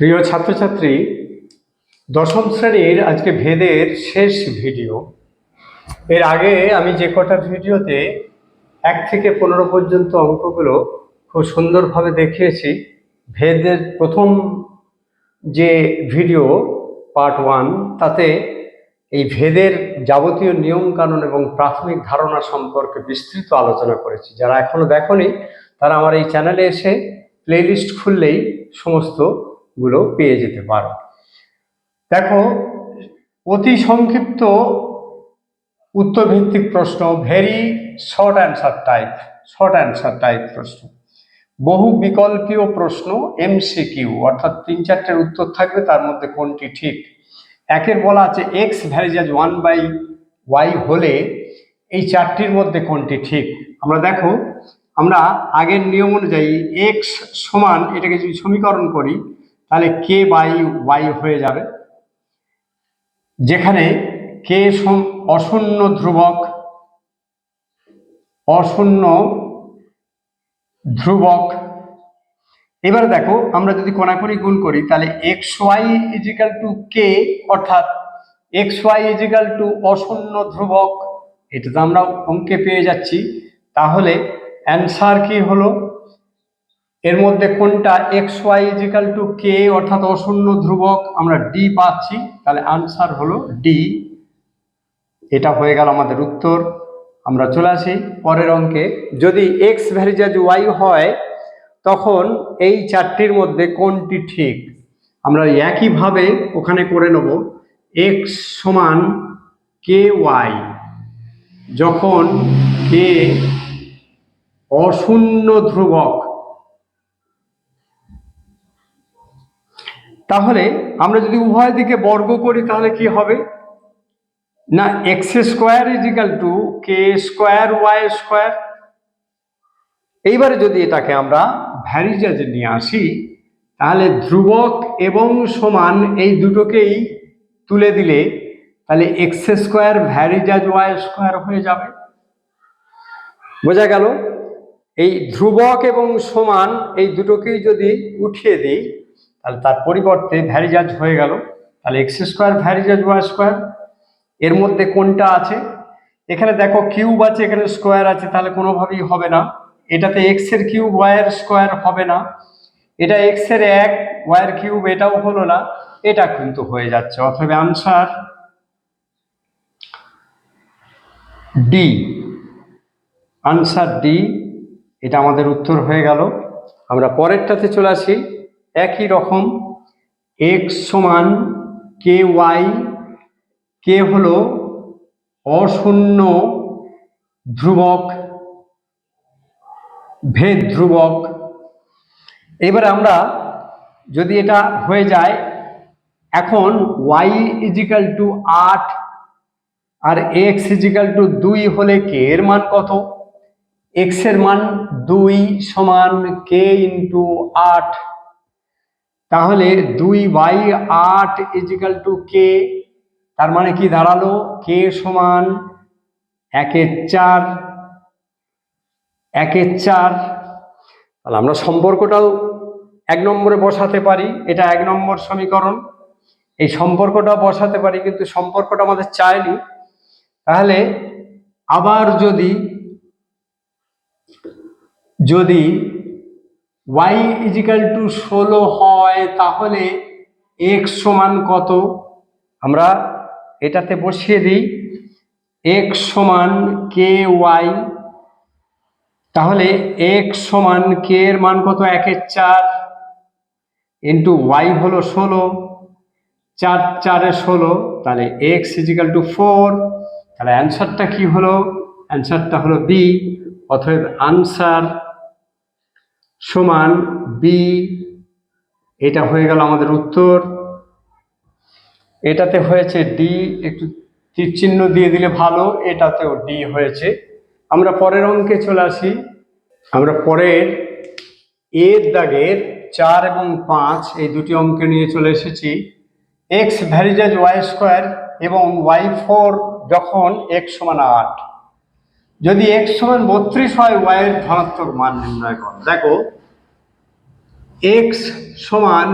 প্রিয় ছাত্রছাত্রী, দশম শ্রেণির আজকে ভেদের শেষ ভিডিও। এর আগে আমি যে কটা ভিডিওতে এক থেকে পনেরো পর্যন্ত অঙ্কগুলো খুব সুন্দরভাবে দেখিয়েছি, ভেদের প্রথম যে ভিডিও, পার্ট ওয়ান, তাতে এই ভেদের যাবতীয় নিয়ম কানুন এবং প্রাথমিক ধারণা সম্পর্কে বিস্তৃত আলোচনা করেছি। যারা এখনও দেখনি, তারা আমার এই চ্যানেলে এসে প্লেলিস্ট খুললেই সমস্তগুলো পেয়ে যেতে পারো। দেখো, অতি সংক্ষিপ্ত উত্তরভিত্তিক প্রশ্ন very short answer type short answer type প্রশ্ন। বহু বিকল্পীয় প্রশ্ন এমসিকিউ অর্থাৎ তিন চারটের উত্তর থাকবে, তার মধ্যে কোনটি ঠিক? একের বলা আছে x varies as one by y হলে এই চারটির মধ্যে কোনটি ঠিক? আমরা দেখো, আমরা আগের নিয়ম অনুযায়ী এক্স সমান এটাকে যদি সমীকরণ করি তাহলে কে বাই ওয়াই হয়ে যাবে। যেখানে কে অশূন্য ধ্রুবক অশূন্য ধ্রুবক। এবার দেখো, আমরা যদি কোনাকুনি গুণ করি, তাহলে x y is equal to k অর্থাৎ x y is equal to অশূন্য ধ্রুবক। এটা তো আমরা অঙ্কে পেয়ে যাচ্ছি। তাহলে অ্যান্সার কি হলো? এর মধ্যে কোনটা x y is equal to k অর্থাৎ অশূন্য ধ্রুবক আমরা ডি পাচ্ছি, তাহলে আনসার হলো ডি এটা হয়ে গেল আমাদের উত্তর। আমরা চলে আসি পরের অঙ্কে। যদি এক্স ভ্যারিজাজ ওয়াই হয়, তখন এই চারটির মধ্যে কোনটি ঠিক? আমরা একইভাবে ওখানে করে নেব এক্স সমান কে ওয়াই যখন কে অশূন্য ধ্রুবক তাহলে আমরা যদি উভয় দিকে বর্গ করি, তাহলে কি হবে? না x square is equal to k square y square এইবারে যদি এটাকে আমরা ভ্যারিজাজে নিয়ে আসি, তাহলে ধ্রুবক এবং সমান এই দুটোকেই তুলে দিলে, তাহলে x square varies as y square হয়ে যাবে। বোঝা গেল? এই ধ্রুবক এবং সমান এই দুটোকেই যদি উঠিয়ে দিই তাহলে তার পরিবর্তে ভ্যারিজাজ হয়ে গেল। তাহলে x square varies as y square, এর মধ্যে কোনটা আছে? এখানে দেখো কিউব আছে, এখানে স্কোয়ার আছে, তাহলে কোনোভাবেই হবে না। এটাতে এক্সের কিউব, ওয়াই এর স্কোয়ার হবে না। এটা এক্সের এক, ওয়াই এর কিউব, এটাও হলো না। এটা কিন্তু হয়ে যাচ্ছে। অথবা আনসার ডি আনসার ডি এটা আমাদের উত্তর হয়ে গেল। আমরা পরেরটাতে চলে আসি। একই রকম এক্স সমান কে ওয়াই কে হলো অশূন্য ধ্রুবক, ভেদ ধ্রুবক। এবার আমরা যদি এটা হয়ে যায়, এখন ওয়াই ইজিক্যাল টু আট আর এক্স ইজিক্যাল টু দুই হলে কে এর মান কত? এক্সের মান দুই সমান কে ইন্টু আট। তাহলে দুই বাই আট ইজিক্যাল টু কে তার মানে কি দাঁড়াল? কে সমান একের চার একের চার। তাহলে আমরা সম্পর্কটাও এক নম্বরে বসাতে পারি, এটা এক নম্বর সমীকরণ। এই সম্পর্কটা বসাতে পারি, কিন্তু সম্পর্কটা আমাদের চায়নি তাহলে আবার যদি যদি ওয়াই ইজিক্যাল টু ষোলো হয়, তাহলে এক্স সমান কত? আমরা এটাতে বসিয়ে দিই এক্স সমান কে ওয়াই তাহলে এক্স সমান কে এর মান কত? একের চার ইন্টু ওয়াই হলো ষোলো, চার চারে ষোলো, তাহলে এক্স ইজিক্যাল টু ফোর তাহলে অ্যান্সারটা কি হলো? অ্যান্সারটা হলো বি অতএব আনসার সমান বি এটা হয়ে গেল আমাদের উত্তর। এটাতে হয়েছে ডি একটু তীর চিহ্ন দিয়ে দিলে ভালো, এটাতেও ডি হয়েছে। আমরা পরের অঙ্কে চলে আসি। আমরা পরের এর দাগের চার এবং পাঁচ, এই দুটি অঙ্ক নিয়ে চলে এসেছি। X varies as y square এবং ওয়াই ফোর যখন এক্স সমান আট। যদি এক্স সমান বত্রিশ হয় ওয়াই ধনাত্মক মান নির্ণয় করো। দেখো এক্স সমান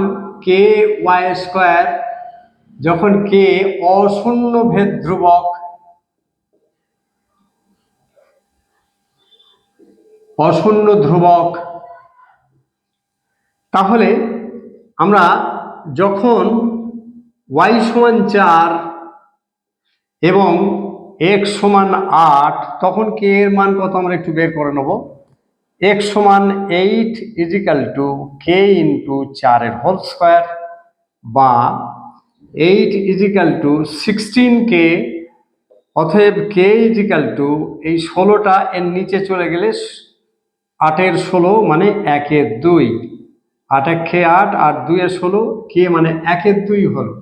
কে ওয়াই স্কোয়ার যখন কে অশূন্য ভেদ ধ্রুবক অশূন্য ধ্রুবক, তাহলে আমরা যখন ওয়াই সমান চার এবং এক্স সমান আট, তখন কে এর মান কত আমরা একটু বের করে নেব? এক্স সমান eight is equal to k into চারের হোল স্কোয়ার বা eight is equal to sixteen k অতএব কে ইজিক্যাল টু এই ষোলোটা এর নিচে চলে গেলে আটের ষোলো মানে একের দুই। আট এক খেয়ে আট আর দুইয়ের ষোলো, কে মানে একের দুই হলো।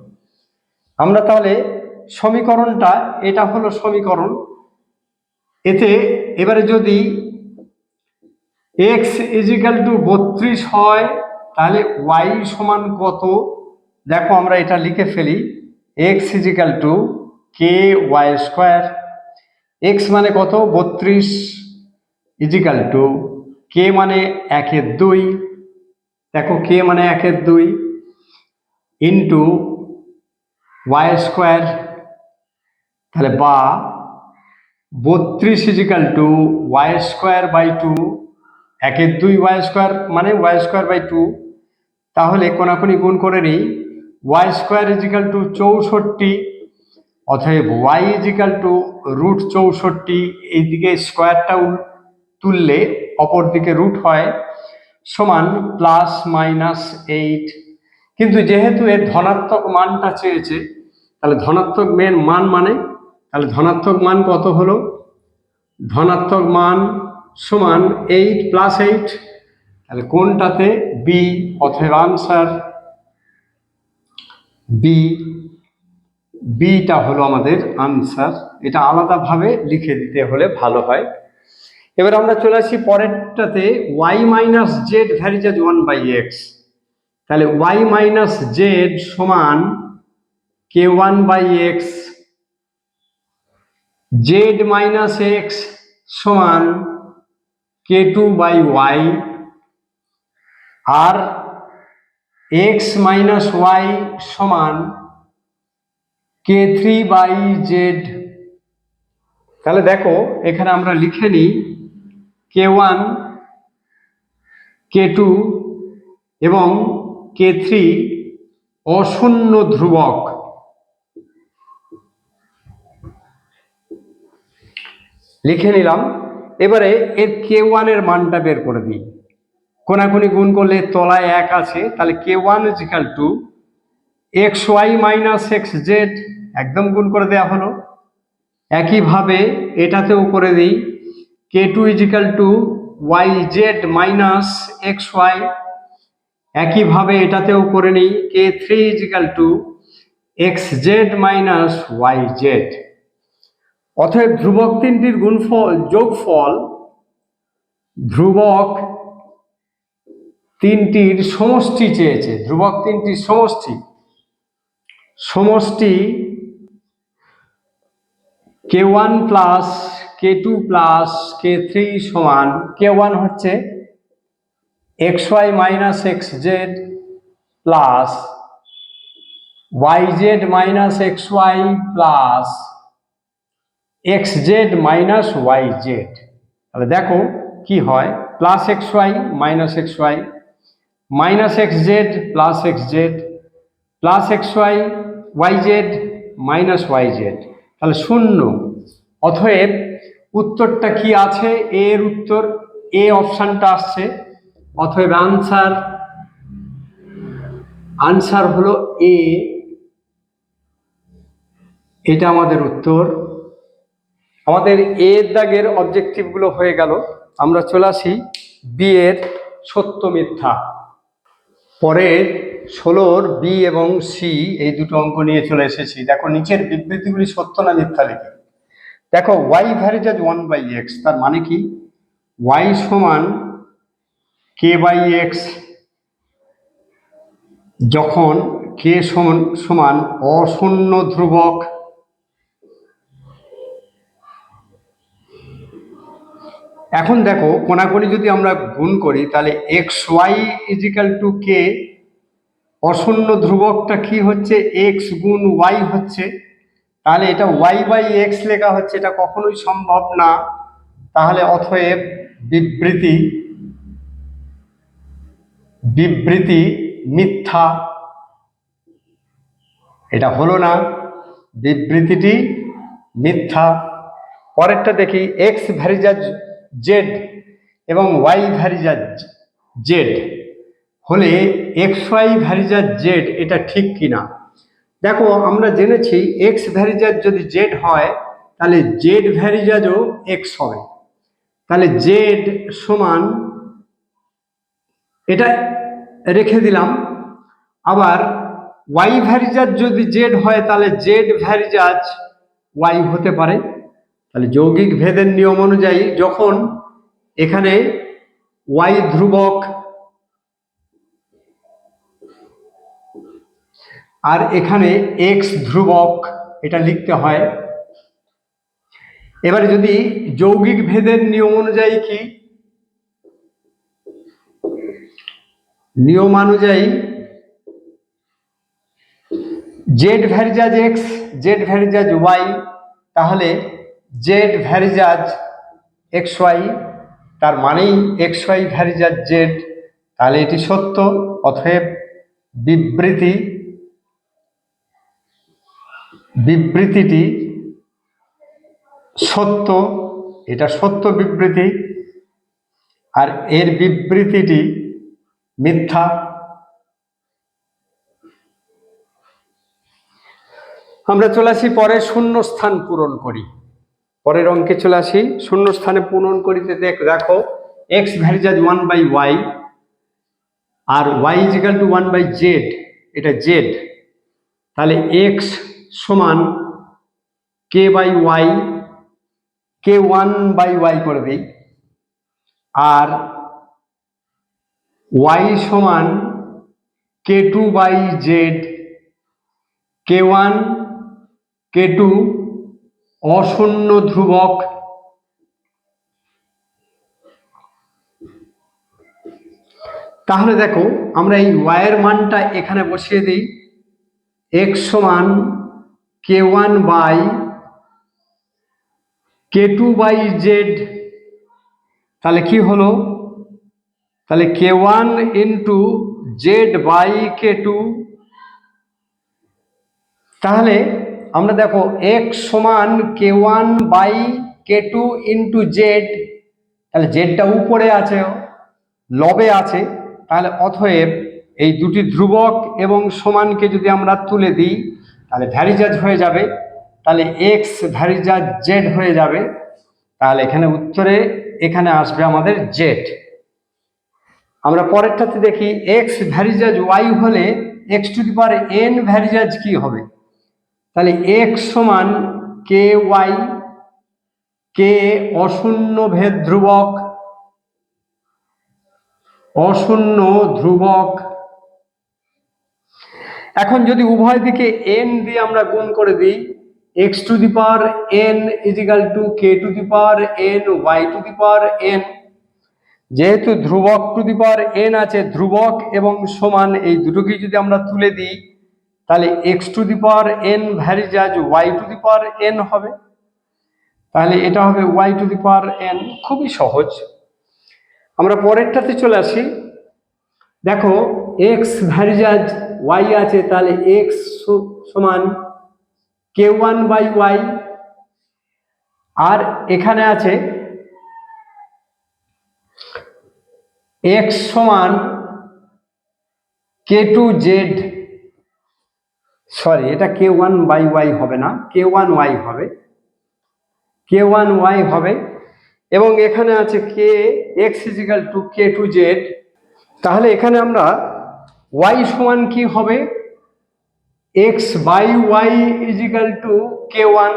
আমরা তাহলে সমীকরণটা, এটা হলো সমীকরণ। এতে এবারে যদি এক্স ইজিক্যাল টু বত্রিশ হয়, তাহলে ওয়াই সমান কত? দেখো আমরা এটা লিখে ফেলি x is equal to k y square x মানে কত? বত্রিশ ইজিক্যাল টু কে মানে একের দুই। দেখো কে মানে একের দুই ইন্টু ওয়াই স্কোয়ার তাহলে বা, বত্রিশ is equal to y square by two একের দুই ওয়াই স্কোয়ার মানে ওয়াই স্কোয়ার বাই টু তাহলে কোনাকুনি গুণ করে নিই। ওয়াই স্কোয়ার ইজিক্যাল টু চৌষট্টি, অতএব ওয়াই ইজিক্যাল টু রুট চৌষট্টি, এইদিকে স্কোয়ারটা তুললে অপর দিকে রুট হয়, সমান প্লাস মাইনাস এইট কিন্তু যেহেতু এর ধনাত্মক মানটা চেয়েছে, তাহলে ধনাত্মক মেন মান মানে তাহলে ধনাত্মক মান কত হলো? ধনাত্মক মান সমান এইট প্লাস এইট তাহলে কোনটাতে বি অথবা আনসার বি বিটা হলো আমাদের আনসার এটা আলাদাভাবে লিখে দিতে হলে ভালো হয়। এবার আমরা চলে আসি পরেরটাতে y minus z varies as one by x তাহলে ওয়াই মাইনাস জেড সমান k one by x z minus x সমান কে টু বাই ওয়াই আর এক্স মাইনাস ওয়াই সমান কে থ্রি বাই জেড তাহলে দেখো, এখানে আমরা লিখে নিই কে ওয়ান কে টু এবং কে থ্রি অশূন্য ধ্রুবক। লিখে নিলাম এবারে এর কে ওয়ানের মানটা বের করে দিই। কোনাকুনি গুণ করলে তলায় এক আছে, তাহলে k one is equal to x y minus x z একদম গুণ করে দেওয়া হলো। একইভাবে এটাতেও করে দিই k two is equal to y z minus x y একইভাবে এটাতেও করে নিই k three is equal to x z minus y z অতএব ধ্রুবক তিনটির গুণফল, যোগফল, ধ্রুবক তিনটির সমষ্টি চেয়েছে। ধ্রুবক তিনটির সমষ্টি। সমষ্টি k one plus k two plus k three সমান, কে ওয়ান হচ্ছে x y minus x z plus y z minus x y plus x z minus y z তাহলে দেখো কি হয়? Plus x y minus x y minus x z plus x z plus x y y z minus y z তাহলে শূন্য। অতএব উত্তরটা কি আছে? এর উত্তর। এ অপশানটা আসছে। অতএব আনসার আনসার হলো এ এটা আমাদের উত্তর। আমাদের এ দাগের অবজেক্টিভগুলো হয়ে গেল। আমরা চলে আসি বি এর সত্য মিথ্যা। পরের ষোলোর বি এবং সি এই দুটো অঙ্ক নিয়ে চলে এসেছি। দেখো নিচের বিবৃতিগুলি সত্য না মিথ্যা লিখে। দেখো y varies as one by x তার মানে কি? ওয়াই সমান কে বাই এক্স যখন কে সমান সমান অশূন্য ধ্রুবক এখন দেখো কোনাকুনি যদি আমরা গুণ করি, তাহলে x y is equal to k অশূন্য ধ্রুবকটা কি হচ্ছে? এক্স গুণ ওয়াই হচ্ছে। তাহলে এটা ওয়াই বাই এক্স লেখা হচ্ছে, এটা কখনোই সম্ভব না। তাহলে অতএব বিবৃতি বিবৃতি মিথ্যা। এটা হলো না, বিবৃতিটি মিথ্যা। পরেরটা দেখি এক্স ভ্যারিজাজ জেড এবং ওয়াই ভ্যারিজাজ জেড হলে x y varies as z এটা ঠিক কিনা? দেখো, আমরা জেনেছি এক্স ভ্যারিজাজ যদি জেড হয়, তাহলে জেড ভ্যারিজাজও এক্স হবে তাহলে জেড সমান, এটা রেখে দিলাম। আবার ওয়াই ভ্যারিজাজ যদি জেড হয়, তাহলে জেড ভ্যারিজাজ ওয়াই হতে পারে। তাহলে যৌগিক ভেদের নিয়ম অনুযায়ী যখন এখানে ওয়াই ধ্রুবক আর এখানে এক্স ধ্রুবক, এটা লিখতে হয়। এবারে যদি যৌগিক ভেদের নিয়ম অনুযায়ী কি? নিয়ম অনুযায়ী z varies as x, z varies as y, তাহলে z varies as x y, তার মানেই এক্স ওয়াই ভ্যারিজাজ জেড। তাহলে এটি সত্য, অতএব বিবৃতি, বিবৃতিটি সত্য, এটা সত্য বিবৃতি, আর এর বিবৃতিটি মিথ্যা। আমরা চলে আসি পরে শূন্য স্থান পূরণ করি। পরের অঙ্কে চলে আসি। শূন্য স্থানে পূরণ করিতে দেখ, দেখো x varies as one by y R y is equal to one by z এটা জেড তাহলে এক্স সমান k by y k one by y করে দিই। আর ওয়াই সমান k two by z k one k two অশূন্য ধ্রুবক। তাহলে দেখো, আমরা এই ওয়াইয়ের মানটা এখানে বসিয়ে দিই। এক্স সমান k one by k two by z তাহলে কি হলো? তাহলে k one into z by k two তাহলে আমরা দেখো এক্স সমান k one by k two into z তাহলে জেডটা উপরে আছে, লবে আছে, তাহলে অতএব এই দুটি ধ্রুবক এবং সমানকে যদি আমরা তুলে দিই, তাহলে ভ্যারিজাজ হয়ে যাবে, তাহলে এক্স ভ্যারিজাজ জেড হয়ে যাবে, তাহলে এখানে উত্তরে এখানে আসবে আমাদের জেড আমরা পরেরটাতে দেখি এক্স ভ্যারিজাজ ওয়াই হলে x to the power n varies as কি হবে? তাহলে এক্স সমান কে ওয়াই কে অশূন্য ভেদ ধ্রুবক, অশূন্য ধ্রুবক। এখন যদি উভয় দিকে এন দিয়ে আমরা গুণ করে দিই x to the power n is equal to k to the power n y to the power n যেহেতু ধ্রুবক টু দি পাওয়ার এন আছে, ধ্রুবক এবং সমান এই দুটোকে যদি আমরা তুলে দিই তাহলে x to the power n vary varies as y to the power n হবে। তাহলে এটা হবে y to the power n খুবই সহজ। আমরা পরেরটাতে চলে আসি। দেখো এক্স ভ্যারি ভ্যারিজাজ ওয়াই আছে, তাহলে এক্স সমান কে ওয়ান বাই ওয়াই আর এখানে আছে এক্স সমান কে টু জেড সরি এটা কে ওয়ান বাই ওয়াই হবে না কে ওয়ান ওয়াই হবে কে ওয়ান ওয়াই হবে, এবং এখানে আছে k x is equal to k two z তাহলে এখানে আমরা ওয়াই সমান কি হবে? X by y is equal to k one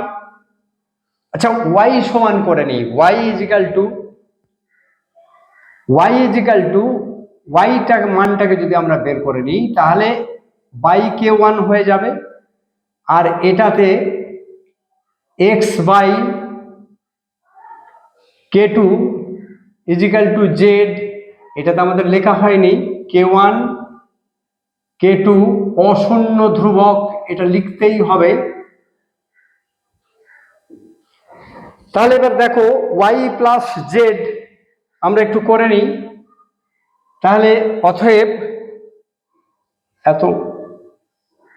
আচ্ছা ওয়াই সমান করে নিই y is equal to y is equal to ওয়াইটা মানটাকে যদি আমরা বের করে নিই, তাহলে বাই কে ওয়ান হয়ে যাবে। আর এটাতে x by k two is equal to z এটাতে আমাদের লেখা হয়নি কে ওয়ান কে টু অশূন্য ধ্রুবক, এটা লিখতেই হবে। তাহলে এবার দেখো ওয়াই প্লাস জেড আমরা একটু করে নিই। তাহলে অতএব, এত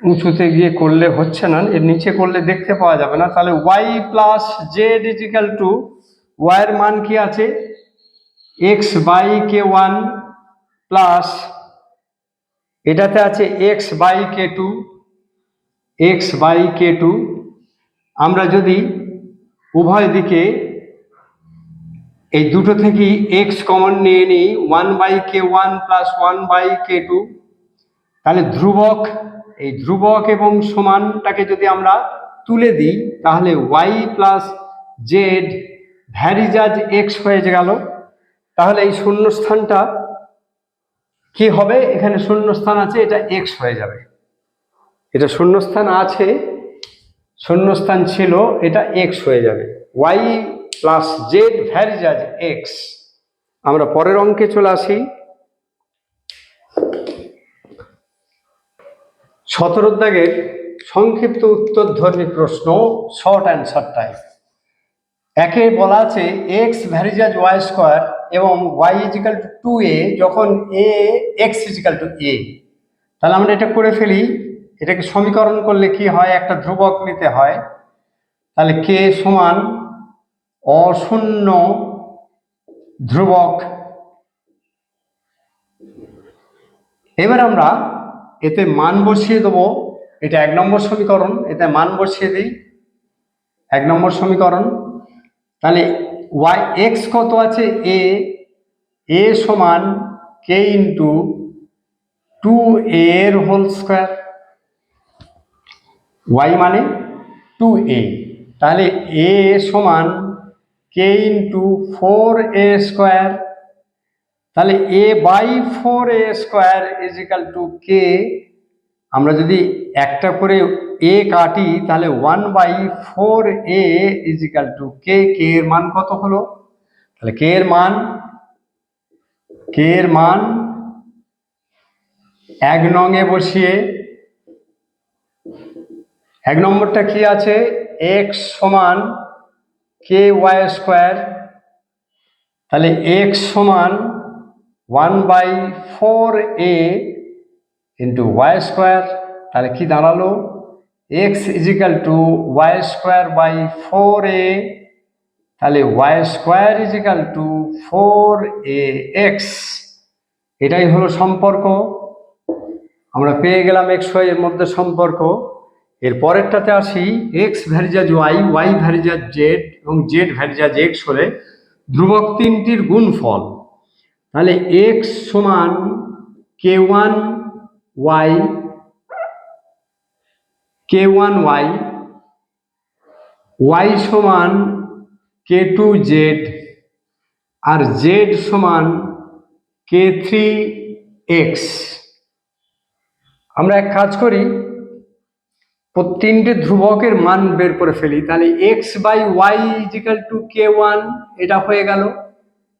উঁচুতে গিয়ে করলে হচ্ছে না, এর নিচে করলে দেখতে পাওয়া যাবে না। তাহলে y plus z is equal to ওয়াইয়ের মান কি আছে? X by k one plus এটাতে আছে x by k two x by k two আমরা যদি উভয় দিকে এই দুটো থেকেই এক্স কমন নিয়ে নিই one by k one plus one by k two তাহলে ধ্রুবক এই ধ্রুবক এবং সমানটাকে যদি আমরা তুলে দিই, তাহলে y plus z varies as x হয়ে গেল। তাহলে এই শূন্যস্থানটা কি হবে? এখানে শূন্যস্থান আছে, এটা এক্স হয়ে যাবে। এটা শূন্যস্থান আছে, শূন্যস্থান ছিল, এটা এক্স হয়ে যাবে। Y plus z varies as x আমরা পরের অঙ্কে চলে আসি। সতেরো দাগের সংক্ষিপ্ত উত্তরধর্মী প্রশ্ন শর্ট অ্যান্সার টাইপ একে বলা আছে x varies as y square এবং y is equal to two a যখন a x is equal to a তাহলে আমরা এটা করে ফেলি। এটাকে সমীকরণ করলে কি হয়? একটা ধ্রুবক নিতে হয়। তাহলে কে সমান অশূন্য ধ্রুবক। এবার আমরা এতে মান বসিয়ে দেবো। এটা এক নম্বর সমীকরণ, এতে মান বসিয়ে দিই। এক নম্বর সমীকরণ। তাহলে ওয়াই এক্স কত আছে? এ এ সমান কে ইন্টু টু এর হোল স্কোয়ার ওয়াই মানে টু এ তাহলে এ সমান k into four a square তাহলে a by four a square is equal to k আমরা যদি একটা করে এ কাটি, তাহলে one by four a is equal to k k এর মান কত হলো? তাহলে কে এর মান কে এর মান এক নঙে বসিয়ে, এক নম্বরটা কি আছে? এক্স সমান কে ওয়াই স্কোয়ার তাহলে এক্স সমান one by four a into y square তাহলে কি দাঁড়াল? X is equal to y square by four a তাহলে y square is equal to four a x এটাই হলো সম্পর্ক। আমরা পেয়ে গেলাম এক্স ওয়াই এর মধ্যে সম্পর্ক। এর পরেরটাতে আসি x varies as y y varies as z এবং জেড ভ্যারিজাজ এক্স হলে ধ্রুবক তিনটির গুণফল। তাহলে এক্স সমান k one y k one y y সমান কে টু জেড আর জেড সমান কে থ্রি এক্স আমরা এক কাজ করি তিনটে ধ্রুবকের মান বের করে ফেলি। তাহলে x by y is equal to k one এটা হয়ে গেল।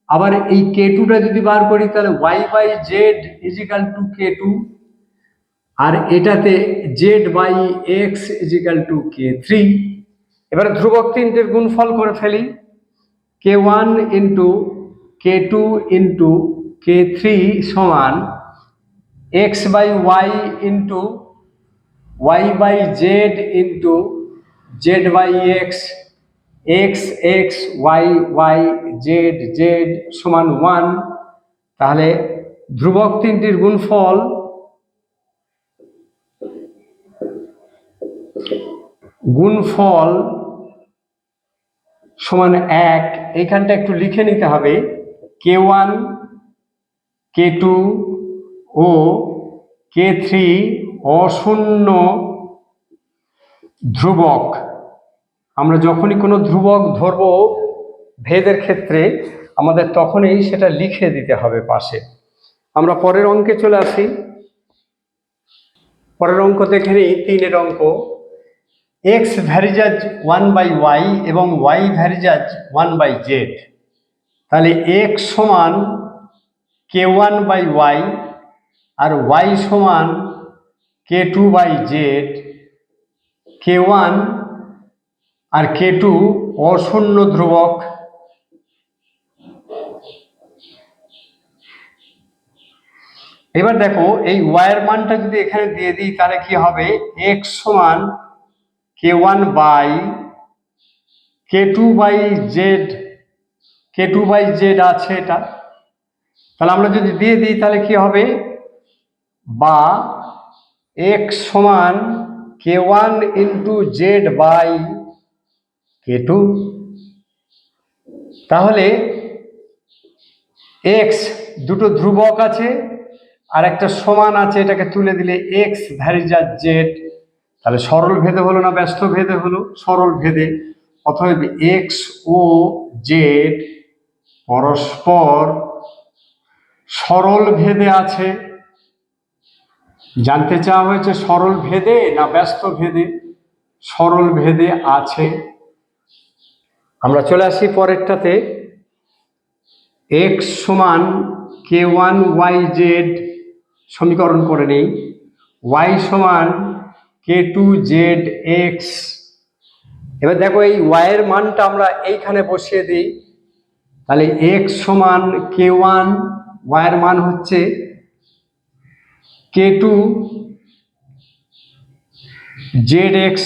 আবার এই কে টুটা যদি বার করি, তাহলে y by z is equal to k two আর এটাতে z by x is equal to k three এবারে ধ্রুবক তিনটের গুণফল করে ফেলি। K one into k two into k three সমান x by y into y by z into z by x x x y y z z সমান one তাহলে ধ্রুবক তিনটির গুণফল গুণফল সমান এক। এইখানটা একটু লিখে নিতে হবে। কে ওয়ান কে টু ও কে থ্রি অশূন্য ধ্রুবক। আমরা যখনই কোনো ধ্রুবক ধরব ভেদের ক্ষেত্রে আমাদের তখনই সেটা লিখে দিতে হবে পাশে। আমরা পরের অঙ্কে চলে আসি। পরের অঙ্ক দেখে নিই, তিনের অঙ্ক। X varies as one by y এবং y varies as one by z তাহলে এক্স সমান কে ওয়ান বাই ওয়াই আর ওয়াই সমান k two by z k one R K two? অশূন্য ধ্রুবক। এবার দেখো, এই ওয়াইয়ের মানটা যদি এখানে দিয়ে দিই, তাহলে কি হবে? এক্স সমান k one by k two by z k two by z আছে এটা। তাহলে আমরা যদি দিয়ে দিই, তাহলে কি হবে? বা এক্স সমান k one into z by k two তাহলে এক্স দুটো ধ্রুবক আছে, আর একটা সমান আছে, এটাকে তুলে দিলে এক্স ভ্যারিজার জেড তাহলে সরল ভেদে হলো না, ব্যস্ত ভেদে হলো, সরল ভেদে। অতএব এক্স ও জেড পরস্পর সরল ভেদে আছে। জানতে চাওয়া হয়েছে সরল ভেদে না ব্যস্ত ভেদে? সরল ভেদে আছে। আমরা চলে আসি পরেরটাতে। এক্স সমান কে ওয়ান ওয়াই জেড সমীকরণ করে নেই। ওয়াই সমান কে টু জেড এক্স এবার দেখো এই ওয়াইয়ের মানটা আমরা এইখানে বসিয়ে দিই। তাহলে এক্স সমান কে ওয়ান ওয়াইয়ের মান হচ্ছে কে টু জেড এক্স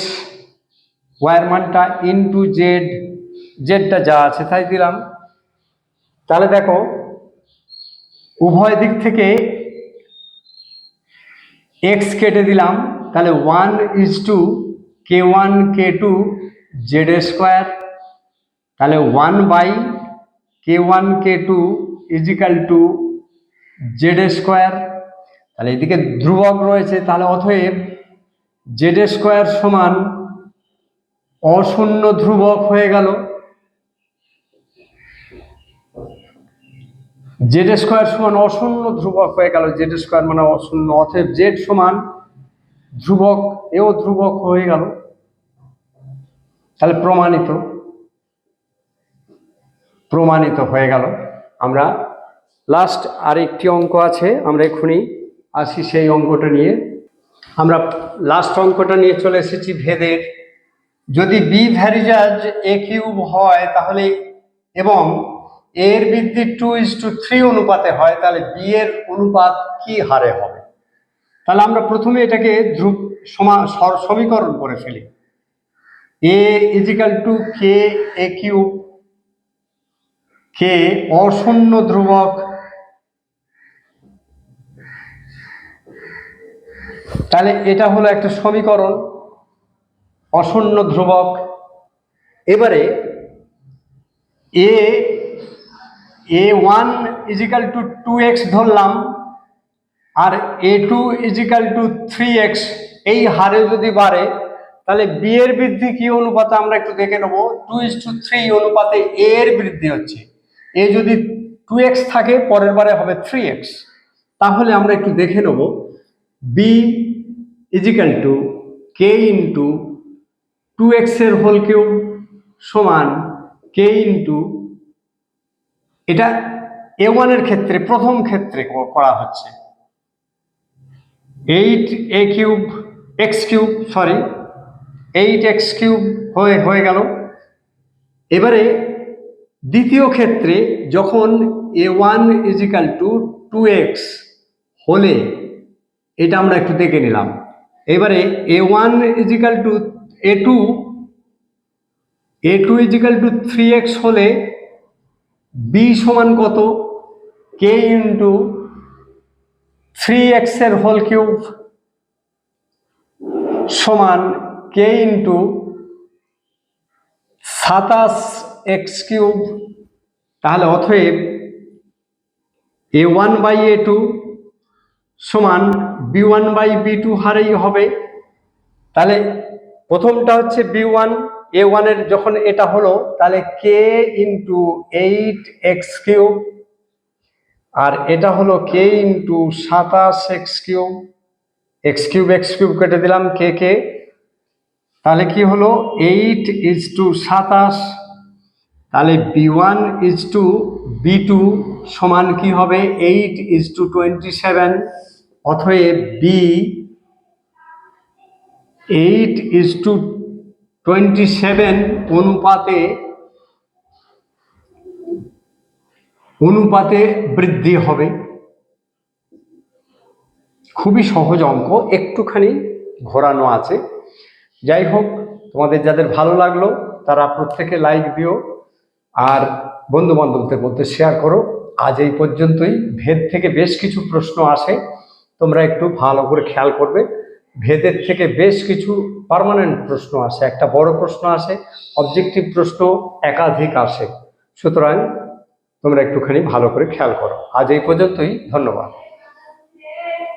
ওয়াইয়ের মানটা ইন্টু জেড জেডটা যা আছে তাই দিলাম। তাহলে দেখো, উভয় দিক থেকে এক্স কেটে দিলাম। তাহলে one is to k one k two z square তাহলে one by k one k two is equal to z square তাহলে এদিকে ধ্রুবক রয়েছে, তাহলে অতএব জেড স্কোয়ার সমান অশূন্য ধ্রুবক হয়ে গেল। জেড স্কোয়ার সমান অশূন্য ধ্রুবক হয়ে গেল জেড স্কোয়ার মানে অশূন্য, অতএব জেড সমান ধ্রুবক, এও ধ্রুবক হয়ে গেল। তাহলে প্রমাণিত প্রমাণিত হয়ে গেল। আমরা লাস্ট আরেকটি অঙ্ক আছে, আমরা এক্ষুনি আসি সেই অঙ্কটা নিয়ে। আমরা লাস্ট অঙ্কটা নিয়ে চলে এসেছি ভেদের। যদি বি ভ্যারিজাজ এ কিউব হয়, তাহলে এবং এর বৃদ্ধি টু ইস টু থ্রি অনুপাতে হয়, তাহলে বি এর অনুপাত কি হারে হবে? তাহলে আমরা প্রথমে এটাকে ধ্রুব সমা সমীকরণ করে ফেলি। A is equal to k a cube k অশূন্য ধ্রুবক। তাহলে এটা হলো একটা সমীকরণ, অশূন্য ধ্রুবক। এবারে a a one is equal to two x ধরলাম, আর a two is equal to three x এই হারে যদি বাড়ে, তাহলে বি এর বৃদ্ধি কি অনুপাতে আমরা একটু দেখে নেব টু ইস টু থ্রি অনুপাতে এ এর বৃদ্ধি হচ্ছে। এ যদি টু এক্স থাকে, পরের বারে হবে থ্রি এক্স তাহলে আমরা একটু দেখে নেব b is equal to k into two এক্সের হোল কিউব সমান কে ইন্টু এটা এ ওয়ানের ক্ষেত্রে, প্রথম ক্ষেত্রে করা হচ্ছে। Eight a cube x cube sorry eight x cube হয়ে হয়ে গেল। এবারে দ্বিতীয় ক্ষেত্রে যখন a one is equal to two x হলে, এটা আমরা একটু দেখে নিলাম। এবারে a one is equal to a two a two is equal to three x হলে বি সমান কত? কে ইন্টু থ্রি এক্সের হোল কিউব সমান কে ইন্টু সাতাশ এক্স কিউব তাহলে অতএব a one by a two সমান b one by b two হারেই হবে। তাহলে প্রথমটা হচ্ছে বি ওয়ান এ ওয়ানের যখন এটা হলো, তাহলে k into eight x cube আর এটা হলো কে ইন্টু সাতাশ x cube x cube x cube কেটে দিলাম কে কে তাহলে কি হলো? এইট ইজ টু সাতাশ, তাহলে b one is to b two সমান কি হবে? Eight is to twenty seven অথব b eight is to twenty seven অনুপাতে অনুপাতে বৃদ্ধি হবে। খুবই সহজ অঙ্ক, একটুখানি ঘোরানো আছে। যাই হোক, তোমাদের যাদের ভালো লাগল, তারা প্রত্যেকে লাইক দিও আর বন্ধু বান্ধবদের মধ্যে শেয়ার করো। আজ এই পর্যন্তই। ভেদ থেকে বেশ কিছু প্রশ্ন আসে, তোমরা একটু ভালো করে খেয়াল করবে। ভেদের থেকে বেশ কিছু পারমানেন্ট প্রশ্ন আসে। একটা বড় প্রশ্ন আসে অবজেক্টিভ প্রশ্ন একাধিক আসে। সুতরাং তোমরা একটুখানি ভালো করে খেয়াল করো। আজ এই পর্যন্তই, ধন্যবাদ।